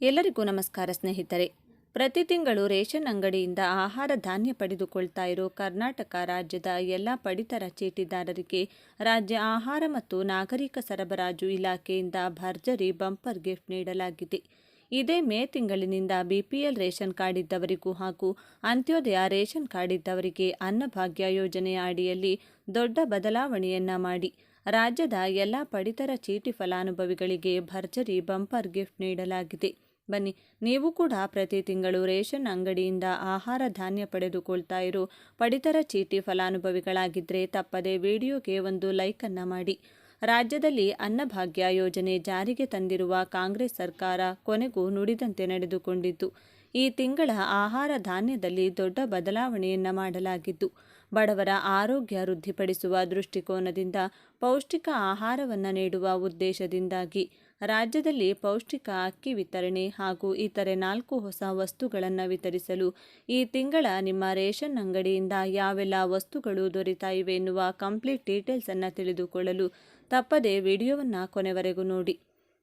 ಎಲ್ಲರಿಗೂ ನಮಸ್ಕಾರ ಸ್ನೇಹಿತರೆ. ಪ್ರತಿ ತಿಂಗಳು ರೇಷನ್ ಅಂಗಡಿಯಿಂದ ಆಹಾರ ಧಾನ್ಯ ಪಡೆದುಕೊಳ್ತಾ ಇರೋ ಕರ್ನಾಟಕ ರಾಜ್ಯದ ಎಲ್ಲ ಪಡಿತರ ಚೀಟಿದಾರರಿಗೆ ರಾಜ್ಯ ಆಹಾರ ಮತ್ತು ನಾಗರಿಕ ಸರಬರಾಜು ಇಲಾಖೆಯಿಂದ ಭರ್ಜರಿ ಬಂಪರ್ ಗಿಫ್ಟ್ ನೀಡಲಾಗಿದೆ. ಇದೇ ಮೇ ತಿಂಗಳಿನಿಂದ ಬಿಪಿಎಲ್ ರೇಷನ್ ಕಾರ್ಡ್ ಇದ್ದವರಿಗೂ ಹಾಗೂ ಅಂತ್ಯೋದಯ ರೇಷನ್ ಕಾರ್ಡ್ ಇದ್ದವರಿಗೆ ಅನ್ನಭಾಗ್ಯ ಯೋಜನೆಯ ಅಡಿಯಲ್ಲಿ ದೊಡ್ಡ ಬದಲಾವಣೆಯನ್ನ ಮಾಡಿ ರಾಜ್ಯದ ಎಲ್ಲ ಪಡಿತರ ಚೀಟಿ ಫಲಾನುಭವಿಗಳಿಗೆ ಭರ್ಜರಿ ಬಂಪರ್ ಗಿಫ್ಟ್ ನೀಡಲಾಗಿದೆ. ಬನ್ನಿ. ನೀವು ಕೂಡ ಪ್ರತಿ ತಿಂಗಳು ರೇಷನ್ ಅಂಗಡಿಯಿಂದ ಆಹಾರ ಧಾನ್ಯ ಪಡೆದುಕೊಳ್ತಾ ಇರೋ. ಪಡಿತರ ಚೀಟಿ ಫಲಾನುಭವಿಗಳಾಗಿದ್ದರೆ ತಪ್ಪದೆ ವಿಡಿಯೋಗೆ ಒಂದು ಲೈಕನ್ನು ಮಾಡಿ. ರಾಜ್ಯದಲ್ಲಿ ಅನ್ನಭಾಗ್ಯ ಯೋಜನೆ ಜಾರಿಗೆ ತಂದಿರುವ ಕಾಂಗ್ರೆಸ್ ಸರ್ಕಾರ ಕೊನೆಗೂ ನುಡಿದಂತೆ ನಡೆದುಕೊಂಡಿದ್ದು, ಈ ತಿಂಗಳ ಆಹಾರ ಧಾನ್ಯದಲ್ಲಿ ದೊಡ್ಡ ಬದಲಾವಣೆಯನ್ನು ಮಾಡಲಾಗಿದ್ದು, ಬಡವರ ಆರೋಗ್ಯ ವೃದ್ಧಿಪಡಿಸುವ ದೃಷ್ಟಿಕೋನದಿಂದ ಪೌಷ್ಟಿಕ ಆಹಾರವನ್ನು ನೀಡುವ ಉದ್ದೇಶದಿಂದಾಗಿ ರಾಜ್ಯದಲ್ಲಿ ಪೌಷ್ಟಿಕ ಅಕ್ಕಿ ವಿತರಣೆ ಹಾಗೂ ಇತರೆ ನಾಲ್ಕು ಹೊಸ ವಸ್ತುಗಳನ್ನು ವಿತರಿಸಲು ಈ ತಿಂಗಳ ನಿಮ್ಮ ರೇಷನ್ ಅಂಗಡಿಯಿಂದ ಯಾವೆಲ್ಲ ವಸ್ತುಗಳು ದೊರೆತಾ ಇವೆ ಎನ್ನುವ ಕಂಪ್ಲೀಟ್ ಡೀಟೇಲ್ಸನ್ನು ತಿಳಿದುಕೊಳ್ಳಲು ತಪ್ಪದೆ ವಿಡಿಯೋವನ್ನು ಕೊನೆವರೆಗೂ ನೋಡಿ.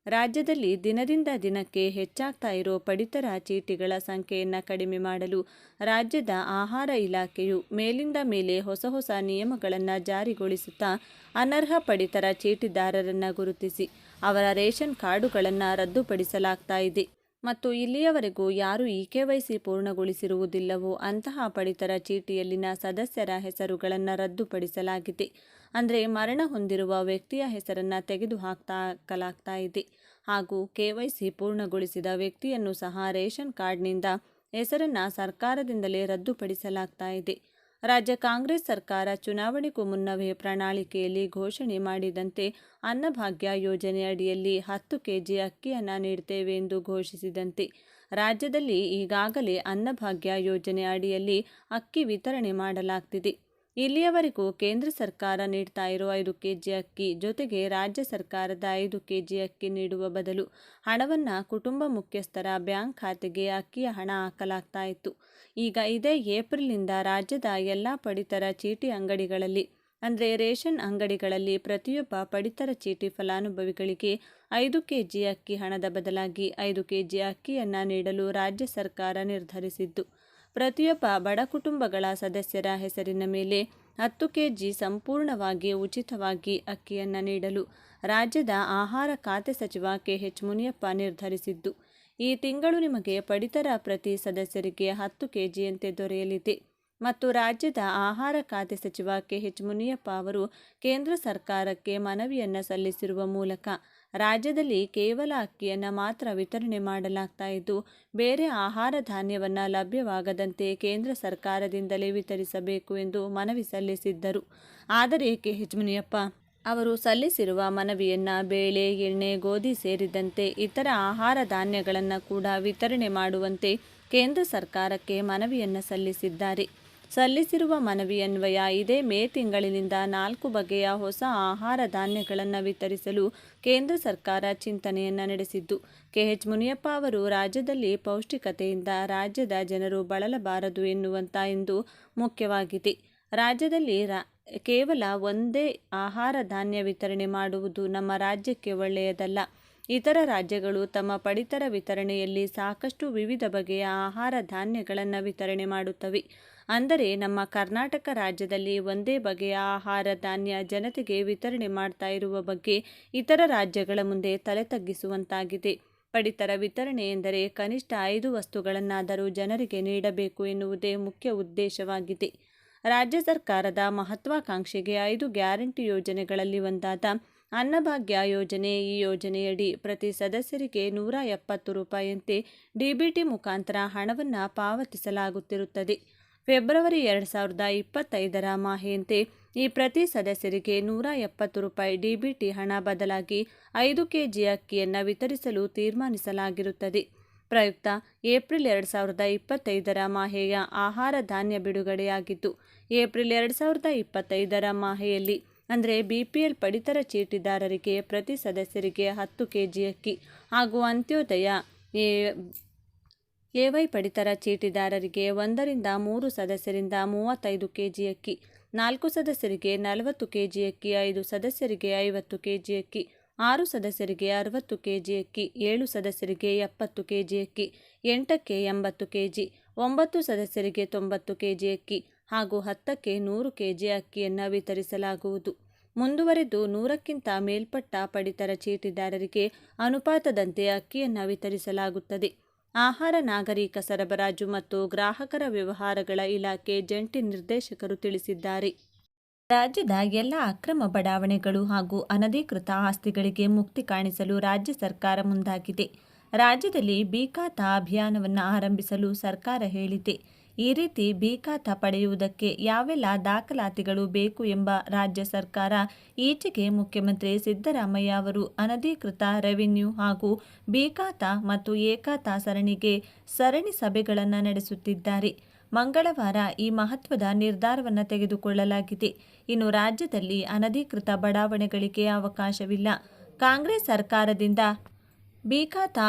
ರಾಜ್ಯದಲ್ಲಿ ದಿನದಿಂದ ದಿನಕ್ಕೆ ಹೆಚ್ಚಾಗ್ತಾ ಇರೋ ಪಡಿತರ ಚೀಟಿಗಳ ಸಂಖ್ಯೆಯನ್ನು ಕಡಿಮೆ ಮಾಡಲು ರಾಜ್ಯದ ಆಹಾರ ಇಲಾಖೆಯು ಮೇಲಿಂದ ಮೇಲೆ ಹೊಸ ಹೊಸ ನಿಯಮಗಳನ್ನು ಜಾರಿಗೊಳಿಸುತ್ತಾ ಅನರ್ಹ ಪಡಿತರ ಚೀಟಿದಾರರನ್ನು ಗುರುತಿಸಿ. ಅವರ ರೇಷನ್ ಕಾರ್ಡುಗಳನ್ನು ರದ್ದುಪಡಿಸಲಾಗ್ತಾ ಇದೆ. ಮತ್ತು ಇಲ್ಲಿಯವರೆಗೂ ಯಾರು ಇ ಕೆ ವೈ ಸಿ ಪೂರ್ಣಗೊಳಿಸಿರುವುದಿಲ್ಲವೋ ಅಂತಹ ಪಡಿತರ ಚೀಟಿಯಲ್ಲಿನ ಸದಸ್ಯರ ಹೆಸರುಗಳನ್ನು ರದ್ದುಪಡಿಸಲಾಗಿದೆ. ಅಂದರೆ ಮರಣ ಹೊಂದಿರುವ ವ್ಯಕ್ತಿಯ ಹೆಸರನ್ನು ತೆಗೆದು ಹಾಕ್ತಾ ಹಾಕಲಾಗ್ತಾ ಇದೆ. ಹಾಗೂ ಕೆ ವೈ ಸಿ ಪೂರ್ಣಗೊಳಿಸಿದ ವ್ಯಕ್ತಿಯನ್ನು ಸಹ ರೇಷನ್ ಕಾರ್ಡ್ನಿಂದ ಹೆಸರನ್ನು ಸರ್ಕಾರದಿಂದಲೇ ರದ್ದುಪಡಿಸಲಾಗ್ತಾ ಇದೆ. ರಾಜ್ಯ ಕಾಂಗ್ರೆಸ್ ಸರ್ಕಾರ ಚುನಾವಣೆಗೂ ಮುನ್ನವೇ ಪ್ರಣಾಳಿಕೆಯಲ್ಲಿ ಘೋಷಣೆ ಮಾಡಿದಂತೆ ಅನ್ನಭಾಗ್ಯ ಯೋಜನೆ ಅಡಿಯಲ್ಲಿ ಹತ್ತು ಕೆಜಿ ಅಕ್ಕಿಯನ್ನು ನೀಡುತ್ತೇವೆ ಎಂದು ಘೋಷಿಸಿದಂತೆ. ರಾಜ್ಯದಲ್ಲಿ ಈಗಾಗಲೇ ಅನ್ನಭಾಗ್ಯ ಯೋಜನೆ ಅಡಿಯಲ್ಲಿ ಅಕ್ಕಿ ವಿತರಣೆ ಮಾಡಲಾಗ್ತಿದೆ. ಇಲ್ಲಿಯವರೆಗೂ ಕೇಂದ್ರ ಸರ್ಕಾರ ನೀಡ್ತಾ ಇರುವ ಐದು ಕೆಜಿ ಅಕ್ಕಿ ಜೊತೆಗೆ ರಾಜ್ಯ ಸರ್ಕಾರದ ಐದು ಕೆಜಿ ಅಕ್ಕಿ ನೀಡುವ ಬದಲು ಹಣವನ್ನು ಕುಟುಂಬ ಮುಖ್ಯಸ್ಥರ ಬ್ಯಾಂಕ್ ಖಾತೆಗೆ ಅಕ್ಕಿಯ ಹಣ ಹಾಕಲಾಗ್ತಾ ಇತ್ತು. ಈಗ ಇದೇ ಏಪ್ರಿಲ್ನಿಂದ ರಾಜ್ಯದ ಎಲ್ಲ ಪಡಿತರ ಚೀಟಿ ಅಂಗಡಿಗಳಲ್ಲಿ, ಅಂದರೆ ರೇಷನ್ ಅಂಗಡಿಗಳಲ್ಲಿ ಪ್ರತಿಯೊಬ್ಬ ಪಡಿತರ ಚೀಟಿ ಫಲಾನುಭವಿಗಳಿಗೆ ಐದು ಕೆಜಿ ಅಕ್ಕಿ ಹಣದ ಬದಲಾಗಿ ಐದು ಕೆಜಿ ಅಕ್ಕಿಯನ್ನು ನೀಡಲು ರಾಜ್ಯ ಸರ್ಕಾರ ನಿರ್ಧರಿಸಿದ್ದು. ಪ್ರತಿಯೊಬ್ಬ ಬಡ ಕುಟುಂಬಗಳ ಸದಸ್ಯರ ಹೆಸರಿನ ಮೇಲೆ ಹತ್ತು ಕೆಜಿ ಸಂಪೂರ್ಣವಾಗಿ ಉಚಿತವಾಗಿ ಅಕ್ಕಿಯನ್ನು ನೀಡಲು ರಾಜ್ಯದ ಆಹಾರ ಖಾತೆ ಸಚಿವ ಕೆ ಮುನಿಯಪ್ಪ ನಿರ್ಧರಿಸಿದ್ದು, ಈ ತಿಂಗಳು ನಿಮಗೆ ಪಡಿತರ ಪ್ರತಿ ಸದಸ್ಯರಿಗೆ ಹತ್ತು ಕೆಜಿಯಂತೆ ದೊರೆಯಲಿದೆ ಮತ್ತು ರಾಜ್ಯದ ಆಹಾರ ಖಾತೆ ಸಚಿವ ಕೆ ಎಚ್ ಮುನಿಯಪ್ಪ ಅವರು ಕೇಂದ್ರ ಸರ್ಕಾರಕ್ಕೆ ಮನವಿಯನ್ನು ಸಲ್ಲಿಸಿರುವ ಮೂಲಕ ರಾಜ್ಯದಲ್ಲಿ ಕೇವಲ ಅಕ್ಕಿಯನ್ನು ಮಾತ್ರ ವಿತರಣೆ ಮಾಡಲಾಗ್ತಾ ಇದ್ದು, ಬೇರೆ ಆಹಾರ ಧಾನ್ಯವನ್ನು ಲಭ್ಯವಾಗದಂತೆ ಕೇಂದ್ರ ಸರ್ಕಾರದಿಂದಲೇ ವಿತರಿಸಬೇಕು ಎಂದು ಮನವಿ ಸಲ್ಲಿಸಿದ್ದರು. ಆದರೆ ಕೆ. ಎಚ್. ಅವರು ಸಲ್ಲಿಸಿರುವ ಮನವಿಯನ್ನು ಬೇಳೆ, ಎಣ್ಣೆ, ಗೋಧಿ ಸೇರಿದಂತೆ ಇತರ ಆಹಾರ ಧಾನ್ಯಗಳನ್ನು ಕೂಡ ವಿತರಣೆ ಮಾಡುವಂತೆ ಕೇಂದ್ರ ಸರ್ಕಾರಕ್ಕೆ ಮನವಿಯನ್ನು ಸಲ್ಲಿಸಿದ್ದಾರೆ. ಸಲ್ಲಿಸಿರುವ ಮನವಿ ಅನ್ವಯ ಇದೇ ಮೇ ತಿಂಗಳಿನಿಂದ ನಾಲ್ಕು ಬಗೆಯ ಹೊಸ ಆಹಾರ ಧಾನ್ಯಗಳನ್ನು ವಿತರಿಸಲು ಕೇಂದ್ರ ಸರ್ಕಾರ ಚಿಂತನೆಯನ್ನು ನಡೆಸಿದ್ದು. ಕೆಎಚ್ ಮುನಿಯಪ್ಪ ಅವರು, ರಾಜ್ಯದಲ್ಲಿ ಪೌಷ್ಟಿಕತೆಯಿಂದ ರಾಜ್ಯದ ಜನರು ಬಳಲಬಾರದು ಎನ್ನುವಂತ ಎಂದು ಮುಖ್ಯವಾಗಿದೆ. ರಾಜ್ಯದಲ್ಲಿ ರಾ, ಕೇವಲ ಒಂದೇ ಆಹಾರ ಧಾನ್ಯ ವಿತರಣೆ ಮಾಡುವುದು ನಮ್ಮ ರಾಜ್ಯಕ್ಕೆ ಒಳ್ಳೆಯದಲ್ಲ. ಇತರ ರಾಜ್ಯಗಳು ತಮ್ಮ ಪಡಿತರ ವಿತರಣೆಯಲ್ಲಿ ಸಾಕಷ್ಟು ವಿವಿಧ ಬಗೆಯ ಆಹಾರ ಧಾನ್ಯಗಳನ್ನು ವಿತರಣೆ ಮಾಡುತ್ತವೆ. ಅಂದರೆ ನಮ್ಮ ಕರ್ನಾಟಕ ರಾಜ್ಯದಲ್ಲಿ ಒಂದೇ ಬಗೆಯ ಆಹಾರ ಧಾನ್ಯ ಜನತೆಗೆ ವಿತರಣೆ ಮಾಡ್ತಾ ಇರುವ ಬಗ್ಗೆ ಇತರ ರಾಜ್ಯಗಳ ಮುಂದೆ ತಲೆ ತಗ್ಗಿಸುವಂತಾಗಿದೆ. ಪಡಿತರ ವಿತರಣೆ ಎಂದರೆ ಕನಿಷ್ಠ ಐದು ವಸ್ತುಗಳನ್ನಾದರೂ ಜನರಿಗೆ ನೀಡಬೇಕು ಎನ್ನುವುದೇ ಮುಖ್ಯ ಉದ್ದೇಶವಾಗಿದೆ. ರಾಜ್ಯ ಸರ್ಕಾರದ ಮಹತ್ವಾಕಾಂಕ್ಷೆಗೆ ಐದು ಗ್ಯಾರಂಟಿ ಯೋಜನೆಗಳಲ್ಲಿ ಒಂದಾದ ಅನ್ನಭಾಗ್ಯ ಯೋಜನೆ ಈ ಯೋಜನೆಯಡಿ ಪ್ರತಿ ಸದಸ್ಯರಿಗೆ ನೂರ ಎಪ್ಪತ್ತು ರೂಪಾಯಿಯಂತೆ ಡಿಬಿಟಿ ಮುಖಾಂತರ ಹಣವನ್ನು ಪಾವತಿಸಲಾಗುತ್ತಿರುತ್ತದೆ. ಫೆಬ್ರವರಿ ಎರಡು ಸಾವಿರದ ಇಪ್ಪತ್ತೈದರ ಮಾಹೆಯಂತೆ ಈ ಪ್ರತಿ ಸದಸ್ಯರಿಗೆ ನೂರ ಎಪ್ಪತ್ತು ರೂಪಾಯಿ ಡಿಬಿಟಿ ಹಣ ಬದಲಾಗಿ ಐದು ಕೆಜಿ ಅಕ್ಕಿಯನ್ನು ವಿತರಿಸಲು ತೀರ್ಮಾನಿಸಲಾಗಿರುತ್ತದೆ. ಪ್ರಯುಕ್ತ ಏಪ್ರಿಲ್ ಎರಡು ಸಾವಿರದ ಇಪ್ಪತ್ತೈದರ ಮಾಹೆಯ ಆಹಾರ ಧಾನ್ಯ ಬಿಡುಗಡೆಯಾಗಿತ್ತು ಏಪ್ರಿಲ್ ಎರಡು ಸಾವಿರದ ಇಪ್ಪತ್ತೈದರ ಮಾಹೆಯಲ್ಲಿ, ಅಂದರೆ ಬಿ ಪಿ ಎಲ್ ಪಡಿತರ ಚೀಟಿದಾರರಿಗೆ ಪ್ರತಿ ಸದಸ್ಯರಿಗೆ ಹತ್ತು ಕೆಜಿ ಅಕ್ಕಿ ಹಾಗೂ ಅಂತ್ಯೋದಯ ಎವೈ ಪಡಿತರ ಚೀಟಿದಾರರಿಗೆ ಒಂದರಿಂದ ಮೂರು ಸದಸ್ಯರಿಂದ ಮೂವತ್ತೈದು ಕೆಜಿ ಅಕ್ಕಿ, ನಾಲ್ಕು ಸದಸ್ಯರಿಗೆ ನಲವತ್ತು ಕೆಜಿ ಅಕ್ಕಿ, ಐದು ಸದಸ್ಯರಿಗೆ ಐವತ್ತು ಕೆಜಿ ಅಕ್ಕಿ, ಆರು ಸದಸ್ಯರಿಗೆ ಅರವತ್ತು ಕೆಜಿ ಅಕ್ಕಿ, ಏಳು ಸದಸ್ಯರಿಗೆ ಎಪ್ಪತ್ತು ಕೆಜಿ ಅಕ್ಕಿ, ಎಂಟಕ್ಕೆ ಎಂಬತ್ತು ಕೆಜಿ, ಒಂಬತ್ತು ಸದಸ್ಯರಿಗೆ ತೊಂಬತ್ತು ಕೆಜಿ ಅಕ್ಕಿ ಹಾಗೂ ಹತ್ತಕ್ಕೆ ನೂರು ಕೆಜಿ ಅಕ್ಕಿಯನ್ನು ವಿತರಿಸಲಾಗುವುದು. ಮುಂದುವರೆದು ನೂರಕ್ಕಿಂತ ಮೇಲ್ಪಟ್ಟ ಪಡಿತರ ಚೀಟಿದಾರರಿಗೆ ಅನುಪಾತದಂತೆ ಅಕ್ಕಿಯನ್ನು ವಿತರಿಸಲಾಗುತ್ತದೆ. ಆಹಾರ ನಾಗರಿಕ ಸರಬರಾಜು ಮತ್ತು ಗ್ರಾಹಕರ ವ್ಯವಹಾರಗಳ ಇಲಾಖೆ ಜಂಟಿ ನಿರ್ದೇಶಕರು ತಿಳಿಸಿದ್ದಾರೆ. ರಾಜ್ಯದ ಎಲ್ಲ ಅಕ್ರಮ ಬಡಾವಣೆಗಳು ಹಾಗೂ ಅನಧಿಕೃತ ಆಸ್ತಿಗಳಿಗೆ ಮುಕ್ತಿ ಕಾಣಿಸಲು ರಾಜ್ಯ ಸರ್ಕಾರ ಮುಂದಾಗಿದೆ. ರಾಜ್ಯದಲ್ಲಿ ಬಿ ಅಭಿಯಾನವನ್ನು ಆರಂಭಿಸಲು ಸರ್ಕಾರ ಹೇಳಿದೆ. ಈ ರೀತಿ ಬಿ ಪಡೆಯುವುದಕ್ಕೆ ಯಾವೆಲ್ಲ ದಾಖಲಾತಿಗಳು ಬೇಕು ಎಂಬ ರಾಜ್ಯ ಸರ್ಕಾರ ಈಚೆಗೆ ಮುಖ್ಯಮಂತ್ರಿ ಸಿದ್ದರಾಮಯ್ಯ ಅವರು ಅನಧಿಕೃತ ರೆವಿನ್ಯೂ ಹಾಗೂ ಬಿ ಮತ್ತು ಖಾತಾ ಸರಣಿಗೆ ಸರಣಿ ಸಭೆಗಳನ್ನು ನಡೆಸುತ್ತಿದ್ದಾರೆ. ಮಂಗಳವಾರ ಈ ಮಹತ್ವದ ನಿರ್ಧಾರವನ್ನು ತೆಗೆದುಕೊಳ್ಳಲಾಗಿದೆ. ಇನ್ನು ರಾಜ್ಯದಲ್ಲಿ ಅನಧಿಕೃತ ಬಡಾವಣೆಗಳಿಗೆ ಅವಕಾಶವಿಲ್ಲ. ಕಾಂಗ್ರೆಸ್ ಸರ್ಕಾರದಿಂದ ಬಿ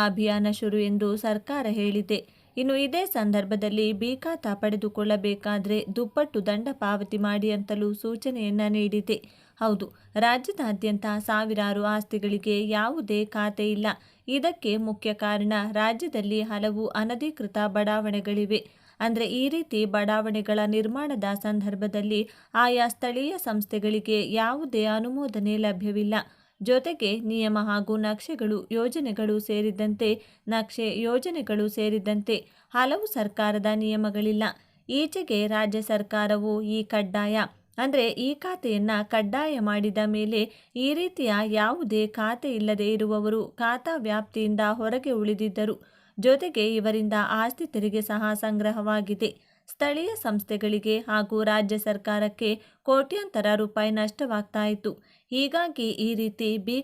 ಅಭಿಯಾನ ಶುರು ಎಂದು ಸರ್ಕಾರ ಹೇಳಿದೆ. ಇನ್ನು ಇದೇ ಸಂದರ್ಭದಲ್ಲಿ ಬಿ ಖಾತಾ ಪಡೆದುಕೊಳ್ಳಬೇಕಾದ್ರೆ ದುಪ್ಪಟ್ಟು ದಂಡ ಪಾವತಿ ಮಾಡಿ ಅಂತಲೂ ಸೂಚನೆಯನ್ನ ನೀಡಿದೆ. ಹೌದು, ರಾಜ್ಯದಾದ್ಯಂತ ಸಾವಿರಾರು ಆಸ್ತಿಗಳಿಗೆ ಯಾವುದೇ ಖಾತೆ ಇಲ್ಲ. ಇದಕ್ಕೆ ಮುಖ್ಯ ಕಾರಣ ರಾಜ್ಯದಲ್ಲಿ ಹಲವು ಅನಧಿಕೃತ ಬಡಾವಣೆಗಳಿವೆ. ಅಂದರೆ ಈ ರೀತಿ ಬಡಾವಣೆಗಳ ನಿರ್ಮಾಣದ ಸಂದರ್ಭದಲ್ಲಿ ಆಯಾ ಸ್ಥಳೀಯ ಸಂಸ್ಥೆಗಳಿಗೆ ಯಾವುದೇ ಅನುಮೋದನೆ ಲಭ್ಯವಿಲ್ಲ. ಜೊತೆಗೆ ನಿಯಮ ಹಾಗೂ ನಕ್ಷೆಗಳು ಯೋಜನೆಗಳು ಸೇರಿದಂತೆ ನಕ್ಷೆ ಯೋಜನೆಗಳು ಸೇರಿದಂತೆ ಹಲವು ಸರ್ಕಾರದ ನಿಯಮಗಳಿಲ್ಲ. ಈಚೆಗೆ ರಾಜ್ಯ ಸರ್ಕಾರವು ಈ ಕಡ್ಡಾಯ, ಅಂದರೆ ಈ ಖಾತೆಯನ್ನು ಕಡ್ಡಾಯ ಮಾಡಿದ ಮೇಲೆ ಈ ರೀತಿಯ ಯಾವುದೇ ಖಾತೆ ಇಲ್ಲದೇ ಇರುವವರು ಖಾತಾ ವ್ಯಾಪ್ತಿಯಿಂದ ಹೊರಗೆ ಉಳಿದಿದ್ದರು. ಜೊತೆಗೆ ಇವರಿಂದ ಆಸ್ತಿ ತೆರಿಗೆ ಸಹ ಸಂಗ್ರಹವಾಗಿದೆ. ಸ್ಥಳೀಯ ಸಂಸ್ಥೆಗಳಿಗೆ ಹಾಗೂ ರಾಜ್ಯ ಸರ್ಕಾರಕ್ಕೆ ಕೋಟ್ಯಾಂತರ ರೂಪಾಯಿ ನಷ್ಟವಾಗ್ತಾ ಇತ್ತು ಹೀಗಾಗಿ ಈ ರೀತಿ ಬಿ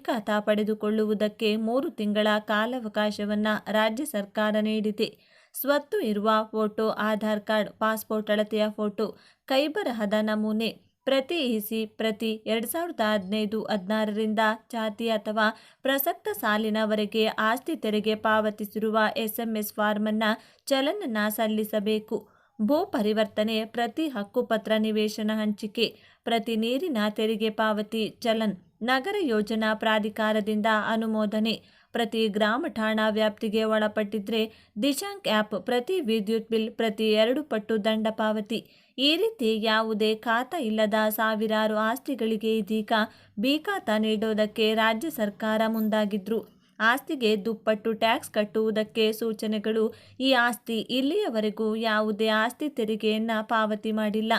ಪಡೆದುಕೊಳ್ಳುವುದಕ್ಕೆ ಮೂರು ತಿಂಗಳ ಕಾಲಾವಕಾಶವನ್ನು ರಾಜ್ಯ ಸರ್ಕಾರ ನೀಡಿದೆ. ಸ್ವತ್ತು ಇರುವ ಫೋಟೋ, ಆಧಾರ್ ಕಾರ್ಡ್, ಪಾಸ್ಪೋರ್ಟ್ ಅಳತೆಯ ಫೋಟೋ, ಕೈಬರಹದ ನಮೂನೆ, ಪ್ರತಿ ಇಸಿ, ಪ್ರತಿ ಎರಡು ಸಾವಿರದ ಹದಿನೈದು, ಹದಿನಾರರಿಂದ ಜಾತಿ ಅಥವಾ ಪ್ರಸಕ್ತ ಸಾಲಿನವರೆಗೆ ಆಸ್ತಿ ತೆರಿಗೆ ಪಾವತಿಸಿರುವ ಎಸ್ಎಂಎಸ್ ಫಾರ್ಮನ್ನು ಚಲನನ್ನ ಸಲ್ಲಿಸಬೇಕು. ಭೂ ಪರಿವರ್ತನೆ, ಪ್ರತಿ ಹಕ್ಕುಪತ್ರ ನಿವೇಶನ ಹಂಚಿಕೆ, ಪ್ರತಿ ನೀರಿನ ತೆರಿಗೆ ಪಾವತಿ, ಚಲನ್ ನಗರ ಯೋಜನಾ ಪ್ರಾಧಿಕಾರದಿಂದ ಅನುಮೋದನೆ. ಪ್ರತಿ ಗ್ರಾಮ ಠಾಣಾ ವ್ಯಾಪ್ತಿಗೆ ಒಳಪಟ್ಟಿದ್ರೆ ದಿಶಾಂಕ್ ಆ್ಯಪ್ ಪ್ರತಿ ವಿದ್ಯುತ್ ಬಿಲ್ ಪ್ರತಿ ಎರಡು ಪಟ್ಟು ದಂಡ ಪಾವತಿ. ಈ ರೀತಿ ಯಾವುದೇ ಖಾತಾ ಇಲ್ಲದ ಸಾವಿರಾರು ಆಸ್ತಿಗಳಿಗೆ ಇದೀಗ ಬಿ ಖಾತಾ ನೀಡೋದಕ್ಕೆ ರಾಜ್ಯ ಸರ್ಕಾರ ಮುಂದಾಗಿದ್ರು. ಆಸ್ತಿಗೆ ದುಪ್ಪಟ್ಟು ಟ್ಯಾಕ್ಸ್ ಕಟ್ಟುವುದಕ್ಕೆ ಸೂಚನೆಗಳು. ಈ ಆಸ್ತಿ ಇಲ್ಲಿಯವರೆಗೂ ಯಾವುದೇ ಆಸ್ತಿ ತೆರಿಗೆಯನ್ನು ಪಾವತಿ ಮಾಡಿಲ್ಲ.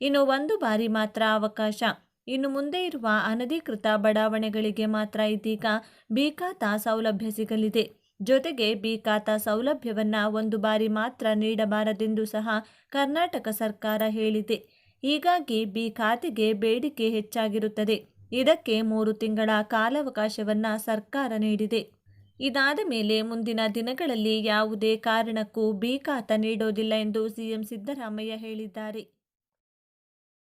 ಇನ್ನು ಒಂದು ಬಾರಿ ಮಾತ್ರ ಅವಕಾಶ. ಇನ್ನು ಮುಂದೆ ಇರುವ ಅನಧಿಕೃತ ಬಡಾವಣೆಗಳಿಗೆ ಮಾತ್ರ ಇದೀಗ ಬಿ ಖಾತಾ ಸೌಲಭ್ಯ ಸಿಗಲಿದೆ. ಜೊತೆಗೆ ಬಿ ಖಾತಾ ಸೌಲಭ್ಯವನ್ನು ಒಂದು ಬಾರಿ ಮಾತ್ರ ನೀಡಬಾರದೆಂದು ಸಹ ಕರ್ನಾಟಕ ಸರ್ಕಾರ ಹೇಳಿದೆ. ಹೀಗಾಗಿ ಬಿ ಖಾತೆಗೆ ಬೇಡಿಕೆ ಹೆಚ್ಚಾಗಿರುತ್ತದೆ. ಇದಕ್ಕೆ ಮೂರು ತಿಂಗಳ ಕಾಲಾವಕಾಶವನ್ನು ಸರ್ಕಾರ ನೀಡಿದೆ. ಇದಾದ ಮೇಲೆ ಮುಂದಿನ ದಿನಗಳಲ್ಲಿ ಯಾವುದೇ ಕಾರಣಕ್ಕೂ ಬಿ ನೀಡೋದಿಲ್ಲ ಎಂದು ಸಿಎಂ ಸಿದ್ದರಾಮಯ್ಯ ಹೇಳಿದ್ದಾರೆ.